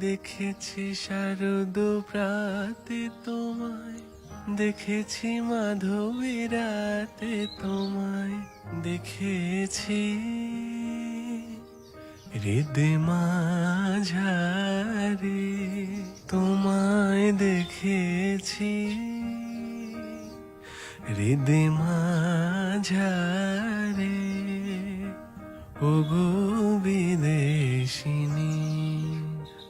দেখেছি শারদ প্রাতে তোমায়। দেখেছি মাধবী রাতে তোমায়। দেখেছি হৃদে মাঝারে তোমায় দেখেছি। হৃদে মাঝারে ওগো বিদেশিনী